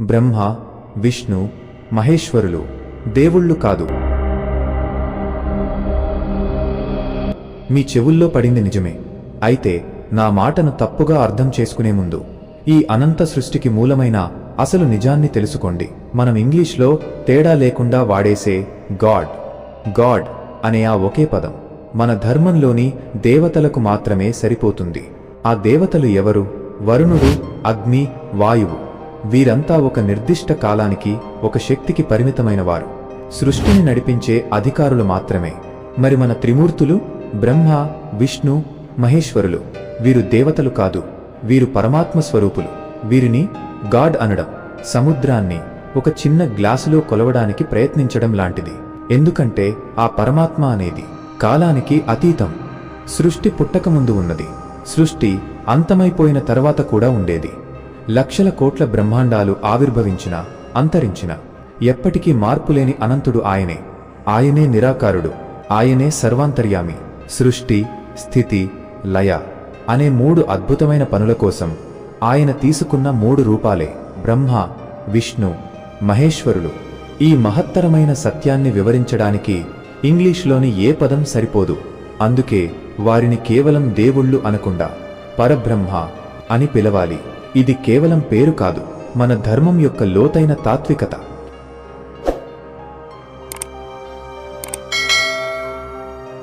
బ్రహ్మ విష్ణు మహేశ్వరులు దేవుళ్ళు కాదు. మీ చెవుల్లో పడింది నిజమే. అయితే నా మాటను తప్పుగా అర్థం చేసుకునే ముందు ఈ అనంత సృష్టికి మూలమైన అసలు నిజాన్ని తెలుసుకోండి. మనం ఇంగ్లీష్లో తేడా లేకుండా వాడేసే గాడ్ గాడ్ అనే ఆ ఒకే పదం మన ధర్మంలోని దేవతలకు మాత్రమే సరిపోతుంది. ఆ దేవతలు ఎవరు? వరుణుడు అగ్ని వాయువు. వీరంతా ఒక నిర్దిష్ట కాలానికి ఒక శక్తికి పరిమితమైన వారు సృష్టిని నడిపించే అధికారులు మాత్రమే. మరి మన త్రిమూర్తులు బ్రహ్మ విష్ణు మహేశ్వరులు వీరు దేవతలు కాదు. వీరు పరమాత్మ స్వరూపులు. వీరిని గాడ్ అనడం సముద్రాన్ని ఒక చిన్న గ్లాసులో కొలవడానికి ప్రయత్నించడం లాంటిది. ఎందుకంటే ఆ పరమాత్మ అనేది కాలానికి అతీతం. సృష్టి పుట్టకముందు ఉన్నది. సృష్టి అంతమైపోయిన తర్వాత కూడా ఉండేది. లక్షల కోట్ల బ్రహ్మాండాలు ఆవిర్భవించిన అంతరించిన. ఎప్పటికీ మార్పులేని అనంతుడు ఆయనే. ఆయనే నిరాకారుడు. ఆయనే సర్వాంతర్యామి. సృష్టి స్థితి లయ అనే మూడు అద్భుతమైన పనుల కోసం ఆయన తీసుకున్న మూడు రూపాలే బ్రహ్మ విష్ణు మహేశ్వరులు. ఈ మహత్తరమైన సత్యాన్ని వివరించడానికి ఇంగ్లీష్లోని ఏ పదం సరిపోదు. అందుకే వారిని కేవలం దేవుళ్ళు అనకుండా పరబ్రహ్మ అని పిలవాలి. ఇది కేవలం పేరు కాదు మన ధర్మం యొక్క లోతైన తాత్వికత.